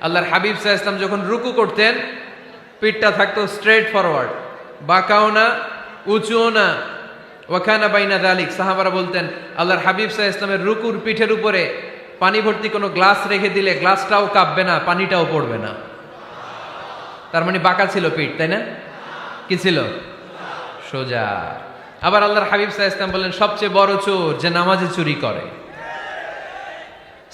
আল্লাহর হাবিব সাহা ইসলাম যখন রুকু করতেন, পিঠটা থাকতো স্ট্রেট ফরওয়ার্ড বাঁকাও না, উঁচুও না। ওখানা বাইনা দালিক সাহাবারা বলতেন, আল্লাহর হাবিব সাহা ইসলামের রুকুর পিঠের উপরে পানি ভর্তি কোনো গ্লাস রেখে দিলে গ্লাসটাও কাঁপবে না, পানিটাও পড়বে না। তার মানে বাঁকা ছিল পিঠ, তাই না? কি ছিল? সোজা। আবার আল্লাহর হাবিব সাহা ইসলাম বললেন, সবচেয়ে বড় চোর যে নামাজে চুরি করে।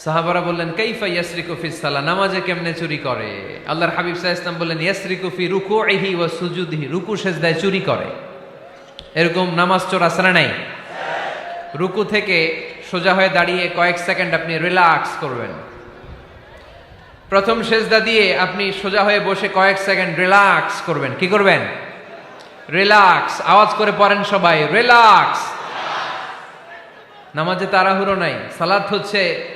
সাহাবারা বললেন, কাইফা ইয়াসরিকু ফি সালা নামাজে কেমনে চুরি করে? আল্লাহর হাবিব সাহা ইসলাম বললেন, ইয়াসরিকু ফি রুকুইহি ওয়া সুজুদিহি। রুকু সেজদায় চুরি করে। এরকম নামাজ চোর না নাই? রুকু থেকে সোজা হয়ে দাঁড়িয়ে কয়েক সেকেন্ড আপনি রিল্যাক্স করবেন। প্রথম সেজদা দিয়ে আপনি সোজা হয়ে বসে কয়েক সেকেন্ড রিল্যাক্স করবেন। কি করবেন? রিল্যাক্স। আওয়াজ করে পড়েন সবাই, রিল্যাক্স! নামাজে তাড়াহুড়ো নাই। সালাত হচ্ছে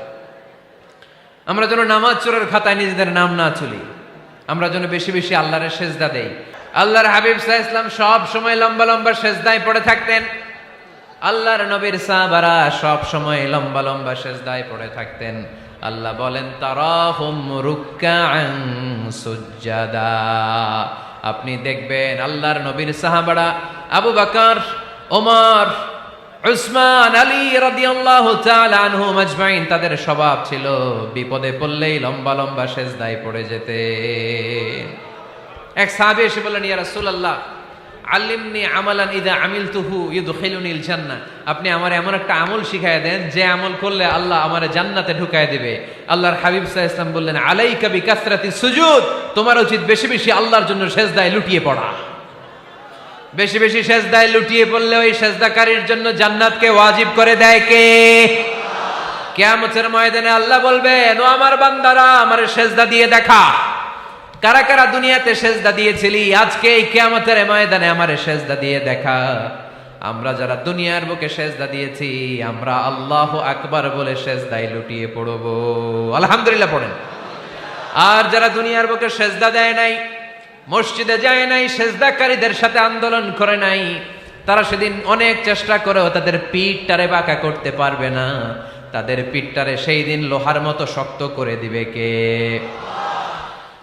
আমরা যেন নামাজ চোরের খাতায় নিজেদের নাম না চলি। আমরা যেন বেশি বেশি আল্লাহরের সেজদা দেই। আল্লাহর হাবিব সাহা ইসলাম সব সময় লম্বা লম্বা সেজদায় পড়ে থাকতেন। আল্লাহর নবীর সাহাবারা সব সময় লম্বা লম্বা সেজদায় পড়ে থাকতেন। আল্লাহ বলেন সুজ্জাদা। আপনি দেখবেন আল্লাহর নবীর সাহাবারা আবু বাকার, ওমর উসমান আলী রাদিয়াল্লাহু তাআলা আনহুম আজমাইন তাদের স্বভাব ছিল বিপদে পড়লেই লম্বা লম্বা সেজদায় পড়ে যেতে। এক সাহাবী এসে বললেন, ইয়া রাসূলুল্লাহ, আল্লিমনি আমালান ইদা আমিলতুহু ইউদখিলুনিল জান্নাহ। আপনি আমার এমন একটা আমল শিখায় দেন, যে আমল করলে আল্লাহ আমার জান্নাতে ঢুকায় দিবে। আল্লাহর হাবিব সাল্লাল্লাহু আলাইহি বললেন, আলাইকা বিকাসরাতি সুজুদ, তোমার উচিত বেশি বেশি আল্লাহর জন্য সেজদায় লুটিয়ে পড়া। বেশি বেশি সেজদায় লুটিয়ে পড়লে ওই সেজদাকারীর জন্য জান্নাতকে ওয়াজিব করে দেয় কে? কেয়ামতের ময়দানে আল্লাহ বলবেন ও আমার বান্দারা, আমার সেজদা দিয়ে দেখা। কারা কারা দুনিয়াতে সেজদা দিয়েছিলি, আজকে এই কিয়ামতের ময়দানে আমার সেজদা দিয়ে দেখা। আমরা যারা দুনিয়ার বুকে সেজদা দিয়েছি, আমরা আল্লাহ আকবার বলে সেজদায় লুটিয়ে পড়ব। আলহামদুলিল্লাহ পড়েন। আর যারা দুনিয়ার বুকে সেজদা দেয় নাই মসজিদে যায় নাই সেজদাকারীদের সাথে আন্দোলন করে নাই তারা সেদিন অনেক চেষ্টা করেও তাদের পিঠটারে বাঁকা করতে পারবে না তাদের পিঠটারে সেই দিন লোহার মতো শক্ত করে দিবে কে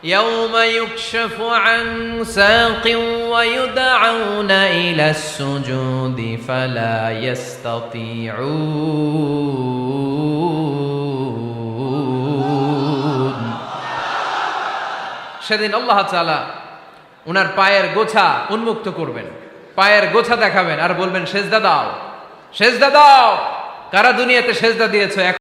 يوم يكشف عن ساق ويدعون إلى السجود فلا يستطيعون সেদিন আল্লাহ তাআলা উনার পায়ের গোছা উন্মুক্ত করবেন। পায়ের গোছা দেখাবেন আর বলবেন, সেজদা দাও সেজদা দাও। কারা দুনিয়াতে সেজদা দিয়েছ?